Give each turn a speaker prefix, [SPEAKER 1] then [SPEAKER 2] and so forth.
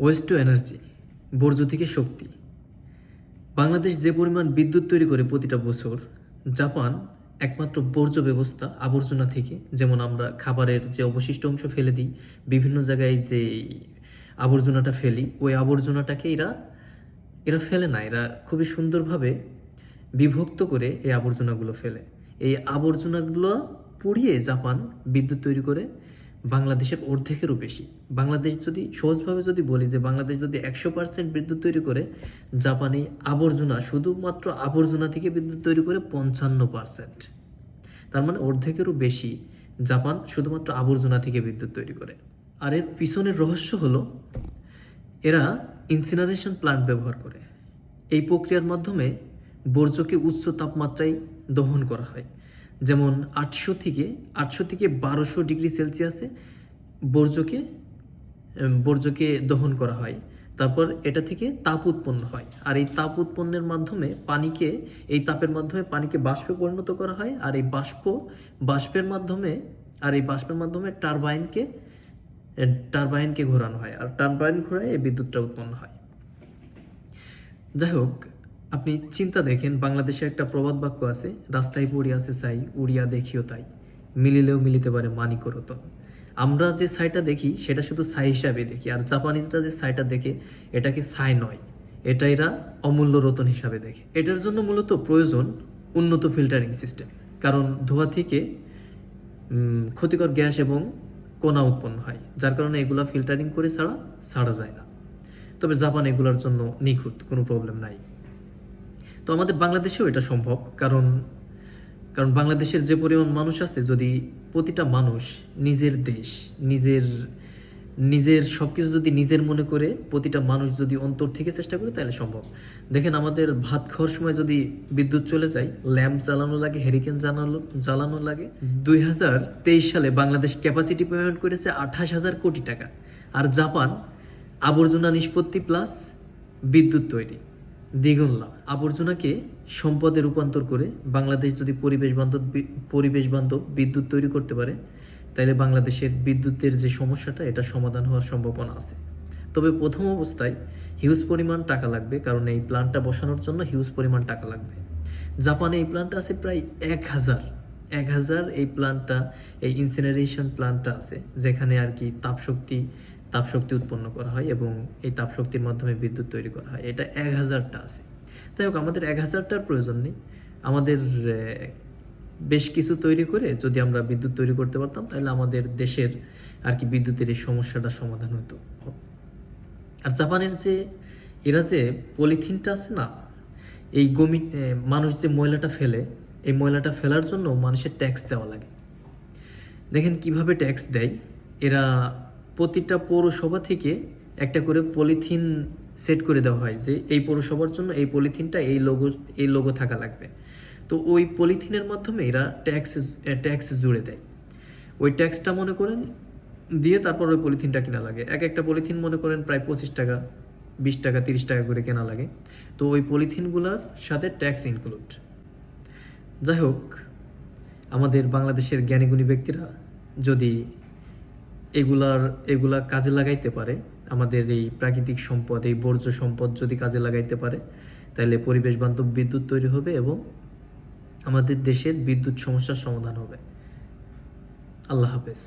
[SPEAKER 1] West two energy বর্জ্য থেকে শক্তি বাংলাদেশ যে পরিমাণ বিদ্যুৎ তৈরি করে প্রতিটা বছর জাপান একমাত্র বর্জ্য ব্যবস্থা আবর্জনা থেকে যেমন আমরা খাবারের যে অবশিষ্ট অংশ ফেলে দিই বিভিন্ন জায়গায় যে আবর্জনাটা ফেলি ওই আবর্জনাটাকে এরা এরা ফেলে না এরা খুবই সুন্দরভাবে বিভক্ত করে এই আবর্জনাগুলো ফেলে এই আবর্জনাগুলো পুড়িয়ে জাপান বিদ্যুৎ তৈরি করে বাংলাদেশের অর্ধেকেরও বেশি। বাংলাদেশ যদি, সহজভাবে যদি বলি যে বাংলাদেশ যদি একশো পার্সেন্ট বিদ্যুৎ তৈরি করে, জাপানি আবর্জনা, শুধুমাত্র আবর্জনা থেকে বিদ্যুৎ তৈরি করে পঞ্চান্ন পার্সেন্ট তার মানে অর্ধেকেরও বেশি জাপান শুধুমাত্র আবর্জনা থেকে বিদ্যুৎ তৈরি করে। আর এর পিছনের রহস্য হলো, এরা ইনসিনারেশন প্লান্ট ব্যবহার করে। এই প্রক্রিয়ার মাধ্যমে বর্জ্যকে উচ্চ তাপমাত্রায় দহন করা হয়। যেমন আটশো থেকে আটশো থেকে বারোশো ডিগ্রি সেলসিয়াসে বর্জ্যকে বর্জ্যকে দহন করা হয়। তারপর এটা থেকে তাপ উৎপন্ন হয়। আর এই তাপ উৎপন্নের মাধ্যমে পানিকে, এই তাপের মাধ্যমে পানিকে বাষ্পে পরিণত করা হয়। আর এই বাষ্প, বাষ্পের মাধ্যমে, আর এই বাষ্পের মাধ্যমে টারবাইনকে টারবাইনকে ঘোরানো হয়। আর টারবাইন ঘোরায় এই বিদ্যুৎটা উৎপন্ন হয়। যাই হোক আপনি চিন্তা দেখেন, বাংলাদেশে একটা প্রবাদ বাক্য আছে, রাস্তায় পড়িয়া আছে চাই উড়িয়া দেখিও তাই। মিলিলেও মিলিতে পারে মানিক রতন আমরা যে ছাইটা দেখি, সেটা শুধু ছাই হিসাবে দেখি, আর জাপানিজরা যে ছাইটা দেখে এটাকে ছাই নয়, এটা এরা অমূল্য রতন হিসাবে দেখে। এটার জন্য মূলত প্রয়োজন উন্নত ফিল্টারিং সিস্টেম, কারণ ধোয়া থেকে ক্ষতিকর গ্যাস এবং কোনা উৎপন্ন হয়, যার কারণে এগুলা ফিল্টারিং করে ছাড়া ছাড়া যায় না। তবে জাপান এগুলোর জন্য নিখুঁত, কোনো প্রবলেম নাই। তো আমাদের বাংলাদেশেও এটা সম্ভব, কারণ কারণ বাংলাদেশের যে পরিমাণ মানুষ আছে, যদি প্রতিটা মানুষ নিজের দেশ, নিজের নিজের সব কিছু যদি নিজের মনে করে, প্রতিটা মানুষ যদি অন্তর থেকে চেষ্টা করে, তাহলে সম্ভব। দেখেন আমাদের ভাত খাওয়ার সময় যদি বিদ্যুৎ চলে যায়, ল্যাম্প জ্বালানো লাগে হেরিকেন জ্বালানো জ্বালানো লাগে। দুই হাজার তেইশ সালে বাংলাদেশ ক্যাপাসিটি পেমেন্ট করেছে আঠাশ হাজার কোটি টাকা। আর জাপান আবর্জনা নিষ্পত্তি প্লাস বিদ্যুৎ তৈরি। দ্বিগুণ লাভ। আবর্জনাকে সম্পদে রূপান্তর করে বাংলাদেশ যদি পরিবেশ বান্ধব পরিবেশ বান্ধব বিদ্যুৎ তৈরি করতে পারে তাহলে বাংলাদেশের বিদ্যুতের যে সমস্যাটা, এটা সমাধান হওয়ার সম্ভাবনা আছে। তবে প্রথম অবস্থায় হিউজ পরিমাণ টাকা লাগবে, কারণ এই প্ল্যান্টটা বসানোর জন্য হিউজ পরিমাণ টাকা লাগবে। জাপানে এই প্ল্যান্টটা আছে প্রায় এক হাজার। এক হাজার এই প্ল্যান্টটা এই ইনসিনারেশন প্ল্যান্টটা আছে, যেখানে আর কি তাপশক্তি তাপশক্তি উৎপন্ন করা হয় এবং এই তাপশক্তির মাধ্যমে বিদ্যুৎ তৈরি করা হয়। এটা এক হাজারটা আছে। যাই হোক, আমাদের এক হাজারটার প্রয়োজন নেই। আমাদের বেশ কিছু তৈরি করে যদি আমরা বিদ্যুৎ তৈরি করতে পারতাম, তাহলে আমাদের দেশের আর কি বিদ্যুতের এই সমস্যাটা সমাধান হতো। আর জাপানের যে, এরা যে পলিথিনটা আছে না, এই গমি মানুষ যে ময়লাটা ফেলে, এই ময়লাটা ফেলার জন্য মানুষের ট্যাক্স দেওয়া লাগে। দেখেন কীভাবে ট্যাক্স দেয়। এরা প্রতিটা পৌরসভা থেকে একটা করে পলিথিন সেট করে দেওয়া হয় যে এই পৌরসভার জন্য এই পলিথিনটা এই লোগো এই লোগো থাকা লাগবে। তো ওই পলিথিনের মাধ্যমে এরা ট্যাক্স ট্যাক্স জুড়ে দেয়। ওই ট্যাক্সটা মনে করেন দিয়ে তারপর ওই পলিথিনটা কেনা লাগে। এক একটা পলিথিন মনে করেন প্রায় পঁচিশ টাকা, বিশ টাকা, তিরিশ টাকা করে কেনা লাগে। তো ওই পলিথিনগুলোর সাথে ট্যাক্স ইনক্লুড যাই হোক, আমাদের বাংলাদেশের জ্ঞানীগুণী ব্যক্তিরা যদি এগুলার, এগুলা কাজে লাগাইতে পারে। আমাদের এই প্রাকৃতিক সম্পদ, এই বর্জ্য সম্পদ যদি কাজে লাগাইতে পারে, তাহলে পরিবেশ বান্ধব বিদ্যুৎ তৈরি হবে এবং আমাদের দেশের বিদ্যুৎ সমস্যার সমাধান হবে। আল্লাহ হাফেজ।